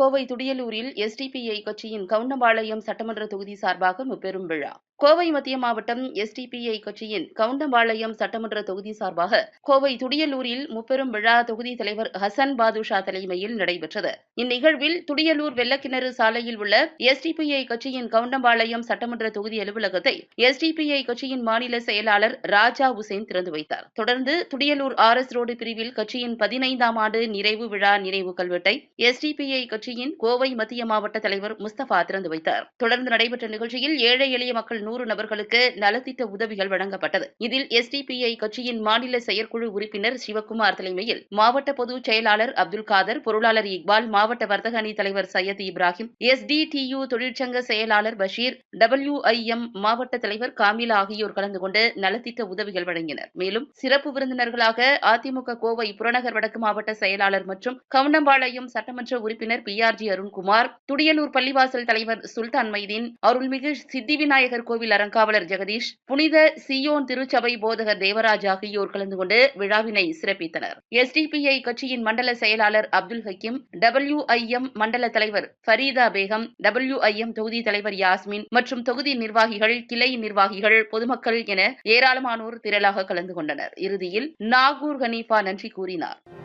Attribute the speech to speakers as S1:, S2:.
S1: Kovai துடியலூரில் SDPI கட்சியின் கவுண்டம்பாளையம் சட்டமன்ற தொகுதி சார்பாக முப்பெரும் விழா. கோவை மத்திய மாவட்டம் எஸ்டிபிஐ கட்சியின் கவுண்டம்பாளையம் சட்டமன்ற தொகுதி சார்பாக கோவை துடியலூரில் முப்பெரும் விழா தொகுதி தலைவர் ஹசன் பாதுஷா தலைமையில் நடைபெற்றது. இந்நிகழ்வில் துடியலூர் வெள்ளக்கிணறு சாலையில் உள்ள எஸ்டிபிஐ கட்சியின் கவுண்டம்பாளையம் சட்டமன்ற தொகுதி அலுவலகத்தை எஸ்டிபிஐ கட்சியின் மாநில செயலாளர் ராஜா உசேன் திறந்து வைத்தார். தொடர்ந்து துடியலூர் ஆர் எஸ் ரோடு பிரிவில் கட்சியின் பதினைந்தாம் ஆண்டு நிறைவு விழா நிறைவு கல்வெட்டை எஸ்டிபிஐ கட்சியின் கோவை மத்திய மாவட்ட தலைவர் முஸ்தபா திறந்து வைத்தார். தொடர்ந்து நடைபெற்ற நிகழ்ச்சியில் ஏழை எளிய மக்கள் நூறு நபர்களுக்கு நலத்திட்ட உதவிகள் வழங்கப்பட்டது. இதில் எஸ்டிபிஐ கட்சியின் மாநில செயற்குழு உறுப்பினர் சிவக்குமார் தலைமையில் மாவட்ட பொதுச் செயலாளர் அப்துல் காதர் பொருளாளர் இக்பால் மாவட்ட வர்த்தக அணி தலைவர் சையத் இப்ராஹிம் எஸ்டிடியு தொழிற்சங்க செயலாளர் பஷீர் டபிள்யூஐஎம் மாவட்ட தலைவர் காமிலா ஆகியோர் கலந்து கொண்டு நலத்திட்ட உதவிகள் வழங்கினர். மேலும் சிறப்பு விருந்தினர்களாக அதிமுக கோவை புறநகர் வடக்கு மாவட்ட செயலாளர் மற்றும் கவுண்டம்பாளையம் சட்டமன்ற உறுப்பினர் P R G Arunkumar Thudiyalur பள்ளிவாசல் தலைவர் சுல்தான் மைதீன் அருள்மிகு சித்தி விநாயகர் கோவில் அறங்காவலர் ஜெகதீஷ் புனித சியோன் திருச்சபை போதகர் தேவராஜ் ஆகியோர் கலந்து கொண்டு விழாவினை சிறப்பித்தனர். எஸ்டிபிஐ கட்சியின் மண்டல செயலாளர் அப்துல் ஹக்கீம் டபிள்யூஐஎம் மண்டல தலைவர் ஃபரீதா பேகம் டபிள்யூஐஎம் தொகுதி தலைவர் யாஸ்மின் மற்றும் தொகுதி நிர்வாகிகள் கிளை நிர்வாகிகள் பொதுமக்கள் என ஏராளமானோர் திரளாக கலந்து கொண்டனர். இறுதியில் நாகூர் ஹனீஃபா நன்றி கூறினார்.